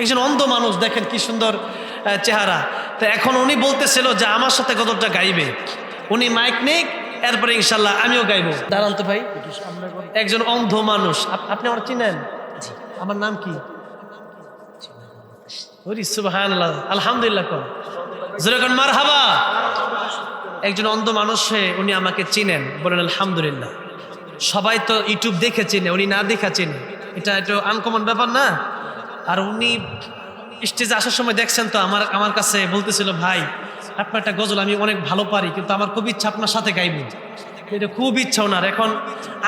একজন অন্ধ মানুষ দেখেন কি সুন্দর চেহারা। তো এখন উনি বলতেছিল যে আমার সাথে কতটা গাইবে। উনি মাইক নেই এরপরে ইনশাল্লাহ আমিও গাইবো। দাঁড়ান তো ভাই। একজন অন্ধ মানুষ আপনি আমার চিনেন? আমার নাম কি? আলহামদুলিল্লাহ কোন যেরকম মারহাবা। একজন অন্ধ মানুষ হয়ে উনি আমাকে চিনেন বলেন আলহামদুলিল্লাহ। সবাই তো ইউটিউব দেখে চিনে উনি না দেখা চিনে। এটা একটু আনকমন ব্যাপার না? আর উনি স্টেজে আসার সময় দেখছেন তো আমার আমার কাছে বলতেছিল ভাই আপনার একটা গজল আমি অনেক ভালো পারি কিন্তু আমার খুব ইচ্ছা আপনার সাথে গাইব। এটা খুব ইচ্ছা ওনার। এখন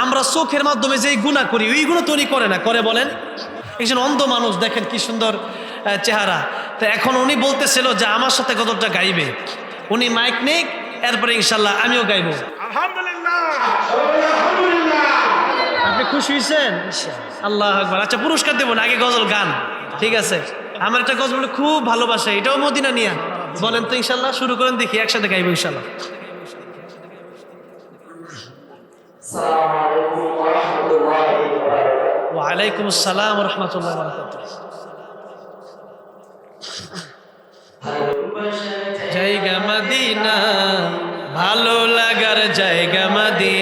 আমরা চোখের মাধ্যমে যেই গুণা করি ওই গুণ তো উনি করে না। করে বলেন একজন অন্ধ মানুষ দেখেন কি সুন্দর চেহারা। তো এখন উনি বলতেছিল যে আমার সাথে গজলটা গাইবে। উনি মাইক নেই এরপরে ইনশাল্লাহ আমিও গাইবো। আপনি খুশি হয়েছেন আল্লাহ আকবার। আচ্ছা পুরস্কার দেবো না, আগে গজল গান। ঠিক আছে? আমার একটা গজল খুব ভালোবাসে, এটাও মদিনা নিয়া। বলেন তো ইনশাল্লাহ, শুরু করেন দেখি, একসাথে গাইবো ইনশাল্লাহ। ওয়ালাইকুম আসসালাম রহমতুল্লাহ জায়গা মদিনা, ভালো লাগার জায়গা মদিনা।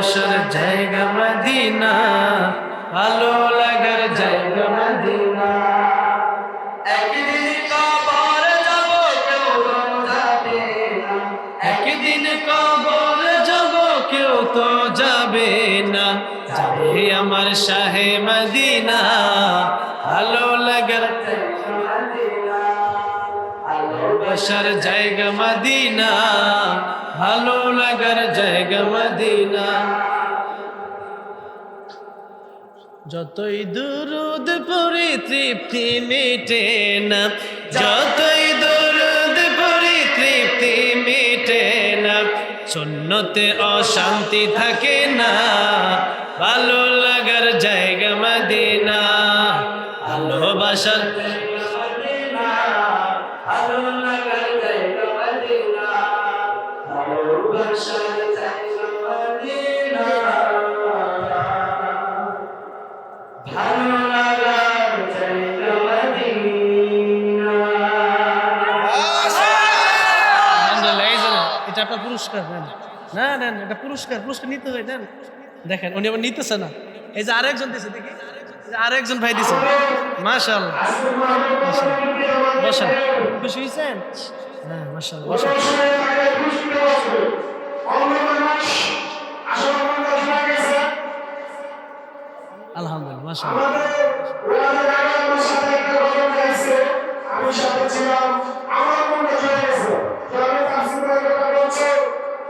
ভালোবাসার জায়গা মদিনা, ভালো লাগার জায়গা মদিনা। একদিন আমার শাহে মদিনা, ভালো লাগার ভালোবাসার জায়গা মদিনা লাগার জায়গা মদিনা। যতই দুরুদ পরি তৃপ্তি মেটে না, যতই দুরুদ পরি তৃপ্তি মেটে না শূন্যতে অশান্তি থাকে না, ভালো লাগার জায়গা মদিনা, ভালোবাসার ভালো লাগার জায়গা মদিনা, ভালোবাসার এটা পুরস্কার নেন না নেন এটা পুরস্কার পুরস্কার নিতে হয় নেন দেখেন, উনি আবার নিতেছে না। এই যে আরেকজন দিছে, দেখি। আরেকজন ভাই দিছে। মাশাল বসেন। খুশি হয়েছেন? হ্যাঁ মাশাল বসেন। আলহামদুলিল্লাহ মাশাল আমি যে আমি তাসিম ভাইয়ের কথা বলছে যে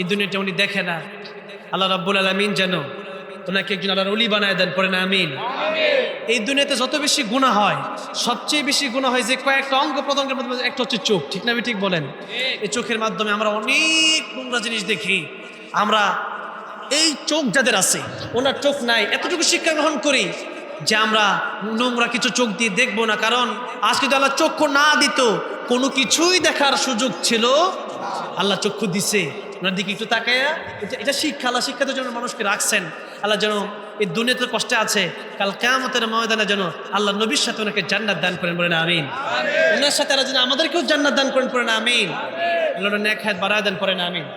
এই দুনিয়াটা উনি দেখে না। আল্লাহ রাব্বুল আলমিন যেন ওনাকে একজন আল্লাহর অলি বানায় দেন পরে না আমিন। এই দুনিয়াতে যত বেশি গুণা হয় সবচেয়ে বেশি গুণা হয় যে কয়েকটা অঙ্গ প্রত্যঙ্গের মধ্যে একটা হচ্ছে চোখ ঠিক না আমি ঠিক বলেন? এই চোখের মাধ্যমে আমরা অনেক নোংরা জিনিস দেখি। আমরা এই চোখ যাদের আছে ওনার চোখ নাই এতটুকু শিক্ষা গ্রহণ করি যে আমরা নোংরা কিছু চোখ দিয়ে দেখব না। কারণ আজকে যদি আল্লাহ চক্ষু না দিত কোনো কিছুই দেখার সুযোগ ছিল আল্লাহ চক্ষু দিছে। ওনার দিকে একটু তাকায়া এটা- শিক্ষা আল্লাহ শিক্ষা তো যেন মানুষকে রাখছেন। আল্লাহ যেন এই দুনিয়াতে কষ্টে আছে কাল কেমতের ময়দানে যেন আল্লাহ নবীর সাথে ওনাকে জান্নাত দান করেন বলেন আমিন। ওনার সাথে আল্লাহ যেন আমাদেরকেও জান্নাত দান করেন পড়েন আমিন। আল্লাহ নেক হাত বাড়ায় দেন করেন আমিন।